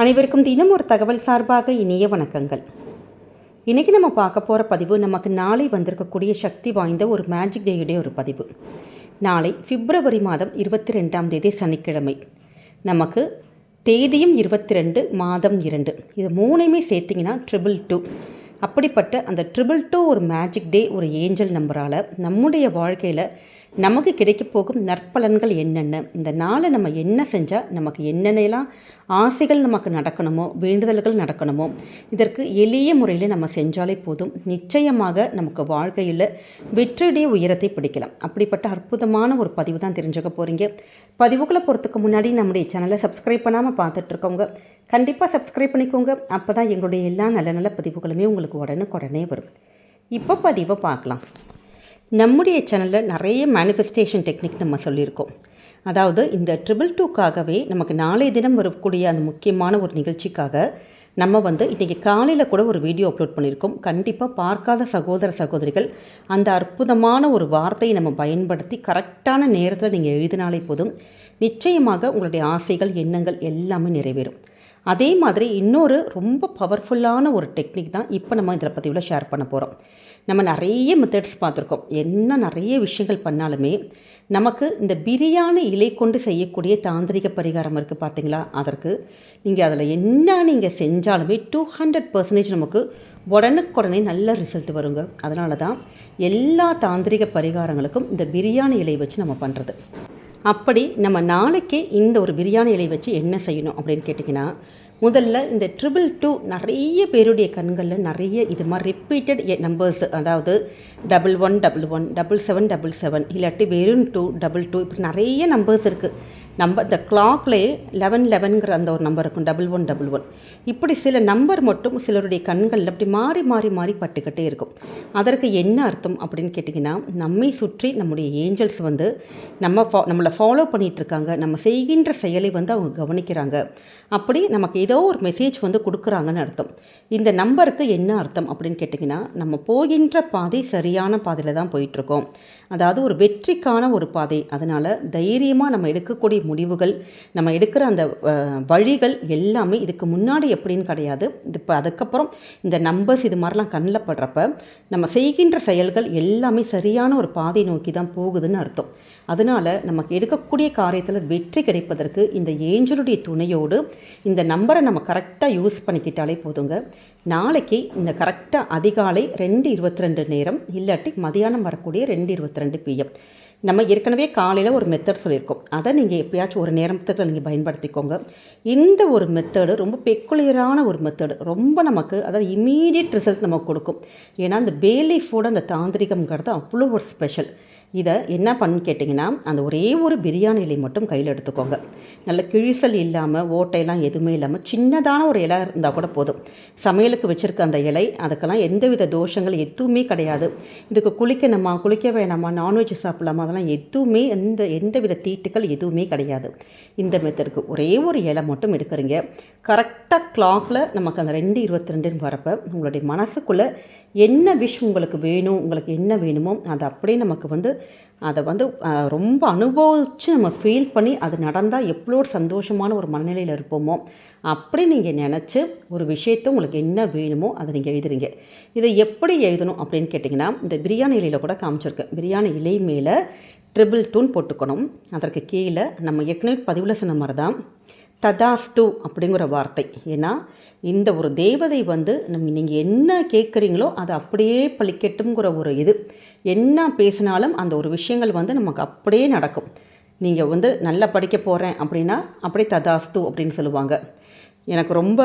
அனைவருக்கும் தினம் ஒரு தகவல் சார்பாக இனிய வணக்கங்கள். இன்றைக்கி நம்ம பார்க்க போகிற பதிவு நமக்கு நாளை வந்திருக்கக்கூடிய சக்தி வாய்ந்த ஒரு மேஜிக் டேயுடைய ஒரு பதிவு. நாளை பிப்ரவரி மாதம் இருபத்தி ரெண்டாம் தேதி சனிக்கிழமை. நமக்கு தேதியும் இருபத்தி ரெண்டு மாதம் இரண்டு. இது மூணையுமே சேர்த்திங்கன்னா ட்ரிபிள் டூ அப்படிப்பட்ட அந்த ட்ரிபிள் டூ ஒரு மேஜிக் டே ஒரு ஏஞ்சல் நம்பரால் நம்முடைய வாழ்க்கையில் நமக்கு கிடைக்க போகும் நற்பலன்கள் என்னென்ன? இந்த நாளை நம்ம என்ன செஞ்சால் நமக்கு என்னென்னலாம் ஆசைகள் நமக்கு நடக்கணுமோ வேண்டுதல்கள் நடக்கணுமோ இதற்கு எளிய முறையில் நம்ம செஞ்சாலே போதும். நிச்சயமாக நமக்கு வாழ்க்கையில் வெற்றியுடைய உயரத்தை பிடிக்கலாம். அப்படிப்பட்ட அற்புதமான ஒரு பதிவு தான் தெரிஞ்சுக்க போகிறீங்க பதிவுகளை பொறுத்துக்கு முன்னாடி நம்முடைய சேனலை சப்ஸ்கிரைப் பண்ணாமல் பார்த்துட்ருக்கோங்க கண்டிப்பாக சப்ஸ்கிரைப் பண்ணிக்கோங்க. அப்போ தான் எங்களுடைய எல்லா நல்ல நல்ல பதிவுகளுமே உங்களுக்கு உடனுக்குடனே வரும். இப்போ பதிவை பார்க்கலாம். நம்முடைய சேனலில் நிறைய மேனிஃபெஸ்டேஷன் டெக்னிக் நம்ம சொல்லியிருக்கோம். அதாவது இந்த ட்ரிபிள் டூக்காகவே நமக்கு நாளைய தினம் வரக்கூடிய அந்த முக்கியமான ஒரு நிகழ்ச்சிக்காக நம்ம வந்து இன்றைக்கி காலையில் கூட ஒரு வீடியோ அப்லோட் பண்ணியிருக்கோம். கண்டிப்பாக பார்க்காத சகோதர சகோதரிகள் அந்த அற்புதமான ஒரு வார்த்தையை நம்ம பயன்படுத்தி கரெக்டான நேரத்தில் நீங்கள் எழுதினாலே போதும். நிச்சயமாக உங்களுடைய ஆசைகள் எண்ணங்கள் எல்லாமே நிறைவேறும். அதே மாதிரி இன்னொரு ரொம்ப பவர்ஃபுல்லான ஒரு டெக்னிக் தான் இப்போ நம்ம இதில் பதிவில் ஷேர் பண்ண போகிறோம் நம்ம நிறைய மெத்தட்ஸ் பார்த்துருக்கோம். என்ன நிறைய விஷயங்கள் பண்ணாலுமே நமக்கு இந்த பிரியாணி இலை கொண்டு செய்யக்கூடிய தாந்திரிக பரிகாரம் இருக்குது பார்த்தீங்களா அதற்கு நீங்கள் அதில் என்ன நீங்கள் செஞ்சாலுமே டூ ஹண்ட்ரட் பர்சன்டேஜ் நமக்கு உடனுக்குடனே நல்ல ரிசல்ட் வருங்க. அதனால தான் எல்லா தாந்திரிக பரிகாரங்களுக்கும் இந்த பிரியாணி இலை வச்சு நம்ம பண்ணுறது அப்படி நம்ம நாளைக்கே இந்த ஒரு பிரியாணி இலை வச்சு என்ன செய்யணும் அப்படின்னு கேட்டிங்கன்னா முதல்ல இந்த ட்ரிபிள் டூ நிறைய பேருடைய கண்களில் நிறைய இது மாதிரி ரிப்பீட்டட் நம்பர்ஸ் அதாவது double one double one double seven double seven இல்லாட்டி வெறும் டூ டபுள் டூ இப்படி நிறைய நம்பர்ஸ் இருக்குது நம்பர் இந்த கிளாக்லேயே லெவன் லெவனுங்கிற அந்த ஒரு நம்பர் இருக்கும். டபுள் ஒன் டபுள் ஒன் இப்படி சில நம்பர் மட்டும் சிலருடைய கண்களில் அப்படி மாறி மாறி மாறி பட்டுக்கிட்டே இருக்கும். அதற்கு என்ன அர்த்தம் அப்படின்னு கேட்டிங்கன்னா நம்மை சுற்றி நம்முடைய ஏஞ்சல்ஸ் வந்து நம்ம ஃபா நம்மளை ஃபாலோ பண்ணிகிட்ருக்காங்க நம்ம செய்கின்ற செயலை வந்து அவங்க கவனிக்கிறாங்க. அப்படி நமக்கு ஏதோ ஒரு மெசேஜ் வந்து கொடுக்குறாங்கன்னு அர்த்தம். இந்த நம்பருக்கு என்ன அர்த்தம் அப்படின்னு கேட்டிங்கன்னா நம்ம போகின்ற பாதை சரியான பாதையில் தான் போயிட்டுருக்கோம். அதாவது ஒரு வெற்றிக்கான ஒரு பாதை. அதனால் தைரியமாக நம்ம எடுக்கக்கூடிய முடிவுகள் நம்ம எடுக்கிற அந்த வழிகள் எல்லாமே இதுக்கு முன்னாடி எப்படின்னு கிடையாது. இது இப்போ அதுக்கப்புறம் இந்த நம்பர்ஸ் இது மாதிரிலாம் கண்ணில் படுறப்ப நம்ம செய்கின்ற செயல்கள் எல்லாமே சரியான ஒரு பாதை நோக்கி தான் போகுதுன்னு அர்த்தம். அதனால் நமக்கு எடுக்கக்கூடிய காரியத்தில் வெற்றி கிடைப்பதற்கு இந்த ஏஞ்சலுடைய துணையோடு இந்த நம்பரை நம்ம கரெக்டாக யூஸ் பண்ணிக்கிட்டாலே போதுங்க. நாளைக்கு இந்த கரெக்டாக அதிகாலை ரெண்டு இருபத்தி ரெண்டு நேரம் இல்லாட்டி மதியானம் வரக்கூடிய ரெண்டு இருபத்தி ரெண்டு பிஎம் நம்ம ஏற்கனவே காலையில் ஒரு மெத்தட் சொல்லியிருக்கோம். அதை நீங்கள் எப்பயாச்சும் ஒரு நேரத்தில் நீங்கள் பயன்படுத்திக்கோங்க. இந்த ஒரு மெத்தடு ரொம்ப பெக்குலியரான ஒரு மெத்தடு ரொம்ப நமக்கு அதாவது இமீடியட் ரிசல்ட் நமக்கு கொடுக்கும். ஏன்னா அந்த பேலீஃபோட அந்த தாந்திரிகம்ங்கிறது அவ்வளோ ஒரு ஸ்பெஷல் இதை என்ன பண்ணு கேட்டிங்கன்னா அந்த ஒரே ஒரு பிரியாணி இலை மட்டும் கையில் எடுத்துக்கோங்க. நல்ல கிழிசல் இல்லாமல் ஓட்டையெல்லாம் எதுவுமே இல்லாமல் சின்னதான ஒரு இலை இருந்தால் கூட போதும். சமையலுக்கு வச்சுருக்க அந்த இலை அதுக்கெல்லாம் எந்தவித தோஷங்கள் எதுவுமே கிடையாது. இதுக்கு குளிக்கணுமா குளிக்க வேணாமா நான்வெஜ் சாப்பிடலாமா அதெல்லாம் எதுவுமே எந்த எந்தவித தீட்டுக்கள் எதுவுமே கிடையாது. இந்த மெத்தருக்கு ஒரே ஒரு இலை மட்டும் எடுக்கிறீங்க. கரெக்டாக கிளாக்கில் நமக்கு அந்த ரெண்டு இருபத்தி ரெண்டுன்னு வரப்போ உங்களுடைய மனசுக்குள்ளே என்ன விஷ் உங்களுக்கு வேணும் உங்களுக்கு என்ன வேணுமோ அதை அப்படியே நமக்கு வந்து அதை வந்து ரொம்ப அனுபவித்து நம்ம ஃபீல் பண்ணி அது நடந்தால் எவ்வளோ ஒரு சந்தோஷமான ஒரு மனநிலையில் இருப்போமோ அப்படி நீங்கள் நினச்சி ஒரு விஷயத்தை உங்களுக்கு என்ன வேணுமோ அதை நீங்கள் எழுதுறீங்க. இதை எப்படி எழுதணும் அப்படின்னு கேட்டிங்கன்னா இந்த பிரியாணி இலையில் கூட காமிச்சிருக்கேன் பிரியாணி இலை மேலே ட்ரிபிள் தூண் போட்டுக்கணும். அதற்கு கீழே நம்ம ஏற்கனவே பதிவில் சொன்ன மாதிரி தான் ததாஸ்து அப்படிங்கிற வார்த்தை. ஏன்னா இந்த ஒரு தேவதை வந்து நம்ம நீங்கள் என்ன கேட்குறீங்களோ அதை அப்படியே பழிக்கட்டுங்கிற ஒரு இது. என்ன பேசினாலும் அந்த ஒரு விஷயங்கள் வந்து நமக்கு அப்படியே நடக்கும். நீங்கள் வந்து நல்லா படிக்க போகிறேன் அப்படின்னா அப்படியே ததாஸ்து அப்படின்னு சொல்லுவாங்க. எனக்கு ரொம்ப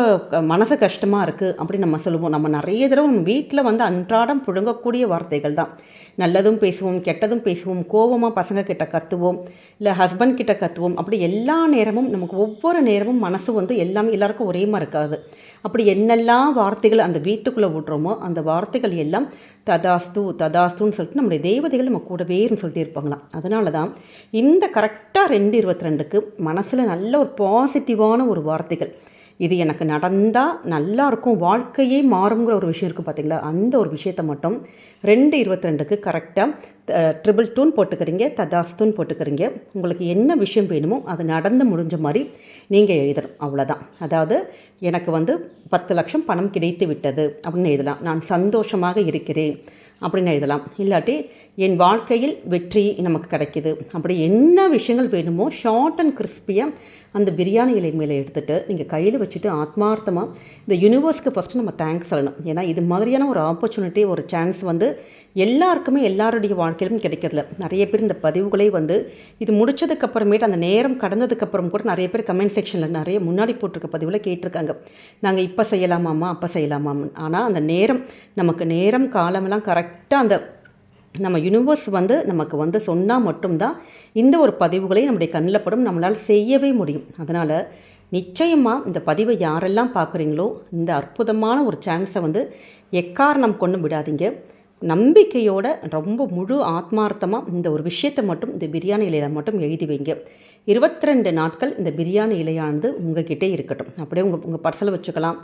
மனசு கஷ்டமாக இருக்குது அப்படின்னு நம்ம சொல்லுவோம். நம்ம நிறைய தடவை நம்ம வீட்டில் வந்து அன்றாடம் புழங்கக்கூடிய வார்த்தைகள் தான். நல்லதும் பேசுவோம் கெட்டதும் பேசுவோம் கோபமாக பசங்க கிட்ட கத்துவோம் இல்லை ஹஸ்பண்ட் கிட்ட கத்துவோம். அப்படி எல்லா நேரமும் நமக்கு ஒவ்வொரு நேரமும் மனசு வந்து எல்லாமே எல்லாருக்கும் ஒரே மாதிரி இருக்காது. அப்படி என்னெல்லாம் வார்த்தைகள் அந்த வீட்டுக்குள்ளே விட்றோமோ அந்த வார்த்தைகள் எல்லாம் ததாஸ்து ததாஸ்துன்னு சொல்லிட்டு நம்முடைய தேவதைகள் நம்ம கூடவேன்னு சொல்லிட்டு இருப்பாங்களாம். அதனால தான் இந்த கரெக்டாக ரெண்டு இருபத்தி ரெண்டுக்கு மனசில் நல்ல ஒரு பாசிட்டிவான ஒரு வார்த்தைகள். இது எனக்கு நடந்தால் நல்லா இருக்கும் வாழ்க்கையே மாறுங்கிற ஒரு விஷயம் இருக்குது பார்த்தீங்களா அந்த ஒரு விஷயத்தை மட்டும் ரெண்டு இருபத்தி ரெண்டுக்கு கரெக்டாக ட்ரிபிள் டூன் போட்டுக்கிறீங்க ததாஸ்தூன் போட்டுக்கிறீங்க. உங்களுக்கு என்ன விஷயம் வேணுமோ அது நடந்து முடிஞ்ச மாதிரி நீங்கள் எழுதணும் அவ்வளோதான் அதாவது எனக்கு வந்து பத்து லட்சம் பணம் கிடைத்து விட்டது அப்படின்னு எழுதலாம். நான் சந்தோஷமாக இருக்கிறேன் அப்படின்னு எழுதலாம். இல்லாட்டி என் வாழ்க்கையில் வெற்றி நமக்கு கிடைக்கிது. அப்படி என்ன விஷயங்கள் வேணுமோ ஷார்ட் அண்ட் கிறிஸ்பியாக அந்த பிரியாணி இலை மேலே எடுத்துகிட்டு நீங்கள் கையில் வச்சுட்டு ஆத்மார்த்தமாக இந்த யூனிவர்ஸ்க்கு ஃபஸ்ட்டு நம்ம தேங்க்ஸ் சொல்லணும். ஏன்னா இது மாதிரியான ஒரு ஆப்பர்ச்சுனிட்டி ஒரு சான்ஸ் வந்து எல்லாருக்குமே எல்லாருடைய வாழ்க்கையிலும் கிடைக்கிறதில்ல நிறைய பேர் இந்த பதிவுகளே வந்து இது முடிச்சதுக்கப்புறமேட்டு அந்த நேரம் கடந்ததுக்கப்புறம் கூட நிறைய பேர் கமெண்ட் செக்ஷனில் நிறைய முன்னாடி போட்டிருக்க பதிவில் கேட்டிருக்காங்க. நாங்கள் இப்போ செய்யலாமாம்மா அப்போ செய்யலாமாம் ஆனால் அந்த நேரம் நமக்கு நேரம் காலமெல்லாம் கரெக்டாக அந்த நம்ம யூனிவர்ஸ் வந்து நமக்கு வந்து சொன்னால் மட்டும்தான் இந்த ஒரு பதிவுகளை நம்முடைய கண்ணில் படும் நம்மளால் செய்யவே முடியும். அதனால் நிச்சயமாக இந்த பதிவை யாரெல்லாம் பார்க்குறீங்களோ இந்த அற்புதமான ஒரு சான்ஸை வந்து எக்காரணம் கொண்டு விடாதீங்க. நம்பிக்கையோட ரொம்ப முழு ஆத்மார்த்தமாக இந்த ஒரு விஷயத்தை மட்டும் இந்த பிரியாணி இலையில் மட்டும் எழுதி வைங்க. இருபத்தி ரெண்டு நாட்கள் இந்த பிரியாணி இலையானது உங்ககிட்டே இருக்கட்டும். அப்படியே உங்கள் உங்கள் பர்ஸில் வச்சுக்கலாம்.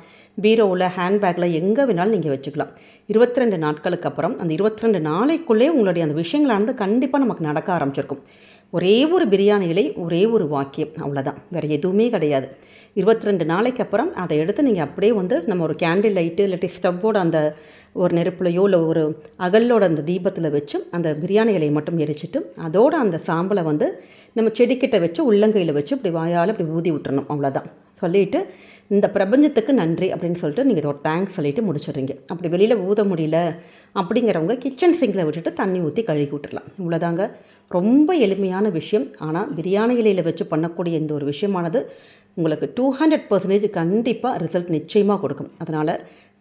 பீரோவில் ஹேண்ட்பேக்கில் எங்கே வேணாலும் நீங்கள் வச்சுக்கலாம். இருபத்தி ரெண்டு நாட்களுக்கு அப்புறம் அந்த இருபத்தி ரெண்டு நாளைக்குள்ளே உங்களுடைய அந்த விஷயங்களானது கண்டிப்பாக நமக்கு நடக்க ஆரம்பிச்சிருக்கும். ஒரே ஒரு பிரியாணி இலை ஒரே ஒரு வாக்கியம். அவ்வளோதான் வேறு எதுவுமே கிடையாது. இருபத்தி ரெண்டு நாளைக்கு அப்புறம் அதை எடுத்து நீங்கள் அப்படியே வந்து நம்ம ஒரு கேண்டில் லைட்டு இல்லாட்டி ஸ்டவ்வோட அந்த ஒரு நெருப்புலையோ இல்லை ஒரு அகலோட அந்த தீபத்தில் வச்சு அந்த பிரியாணி இலையை மட்டும் எரிச்சிட்டு அதோட அந்த சாம்பலை வந்து நம்ம செடிக்கிட்ட வச்சு உள்ளங்கையில் வச்சு இப்படி வாயால் இப்படி ஊதி விட்டுறணும். அவ்வளோதான் சொல்லிவிட்டு இந்த பிரபஞ்சத்துக்கு நன்றி அப்படின்னு சொல்லிட்டு நீங்கள் ஒரு தேங்க்ஸ் சொல்லிவிட்டு முடிச்சிடுறீங்க. அப்படி வெளியில் ஊத முடியல அப்படிங்கிறவங்க கிச்சன் சிங்கில் விட்டுட்டு தண்ணி ஊற்றி கழுகி விட்டுடலாம் இவ்வளோதாங்க ரொம்ப எளிமையான விஷயம். ஆனால் பிரியாணி இலையில் வச்சு பண்ணக்கூடிய இந்த ஒரு விஷயமானது உங்களுக்கு டூ ஹண்ட்ரட் பர்சன்டேஜ் கண்டிப்பாக ரிசல்ட் நிச்சயமாக கொடுக்கும். அதனால்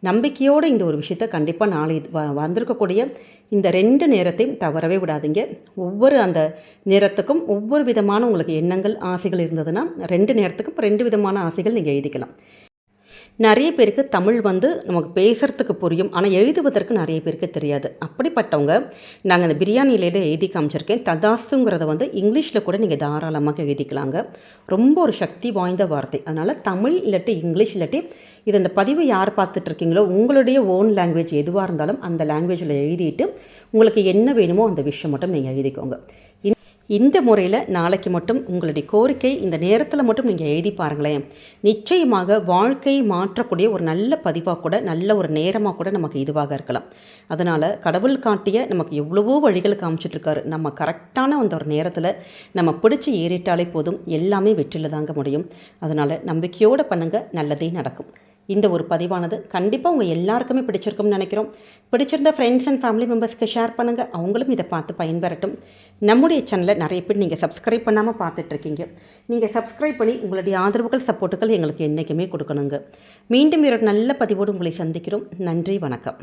நம்பிக்கையோடு இந்த ஒரு விஷயத்த கண்டிப்பாக நாளை வ வந்திருக்கக்கூடிய இந்த ரெண்டு நேரத்தையும் தவறவே விடாதீங்க. ஒவ்வொரு அந்த நேரத்துக்கும் ஒவ்வொரு விதமான உங்களுக்கு எண்ணங்கள் ஆசைகள் இருந்ததுன்னா ரெண்டு நேரத்துக்கும் ரெண்டு விதமான ஆசைகள் நீங்கள் எழுதிக்கலாம். நிறைய பேருக்கு தமிழ் வந்து நமக்கு பேசுகிறதுக்கு புரியும். ஆனால் எழுதுவதற்கு நிறைய பேருக்கு தெரியாது. அப்படிப்பட்டவங்க நாங்கள் அந்த பிரியாணியிலேயே எழுதி காமிச்சிருக்கேன். ததாசுங்கிறத வந்து இங்கிலீஷில் கூட நீங்கள் தாராளமாக எழுதிக்கலாங்க. ரொம்ப ஒரு சக்தி வாய்ந்த வார்த்தை. அதனால் தமிழ் இல்லாட்டி இங்கிலீஷ் இல்லாட்டி இது அந்த பதிவு யார் பார்த்துட்ருக்கீங்களோ உங்களுடைய ஓன் லாங்குவேஜ் எதுவாக இருந்தாலும் அந்த லாங்குவேஜில் எழுதிட்டு உங்களுக்கு என்ன வேணுமோ அந்த விஷயம் மட்டும் நீங்கள் எழுதிக்கோங்க. இந்த முறையில் நாளைக்கு மட்டும் உங்களுடைய கோரிக்கை இந்த நேரத்தில் மட்டும் நீங்கள் எழுதி பாருங்களேன். நிச்சயமாக வாழ்க்கையை மாற்றக்கூடிய ஒரு நல்ல பதிவாக கூட நல்ல ஒரு நேரமாக கூட நமக்கு இதுவாக இருக்கலாம். அதனால் கடவுள் காட்டிய நமக்கு எவ்வளவோ வழிகள் காமிச்சிட்ருக்காரு. நம்ம கரெக்டான அந்த ஒரு நேரத்தில் நம்ம பிடிச்சி ஏறிட்டாலே போதும் எல்லாமே வெற்றியில் தாங்க முடியும். அதனால் நம்பிக்கையோடு பண்ணுங்கள் நல்லதே நடக்கும். இந்த ஒரு பதிவானது கண்டிப்பாக உங்கள் எல்லாருக்குமே பிடிச்சிருக்கும்னு நினைக்கிறோம். பிடிச்சிருந்த ஃப்ரெண்ட்ஸ் அண்ட் ஃபேமிலி மெம்பர்ஸ்க்கு ஷேர் பண்ணுங்கள் அவங்களும் இதை பார்த்து பயன்பெறட்டும். நம்முடைய சேனலை நிறைய பேர் நீங்கள் சப்ஸ்கிரைப் பண்ணாமல் பார்த்துட்ருக்கீங்க நீங்கள் சப்ஸ்கிரைப் பண்ணி உங்களுடைய ஆதரவுகள் சப்போர்ட்டுகள் எங்களுக்கு என்றைக்குமே கொடுக்கணுங்க. மீண்டும் ஒரு நல்ல பதிவோடு உங்களை சந்திக்கிறோம். நன்றி வணக்கம்.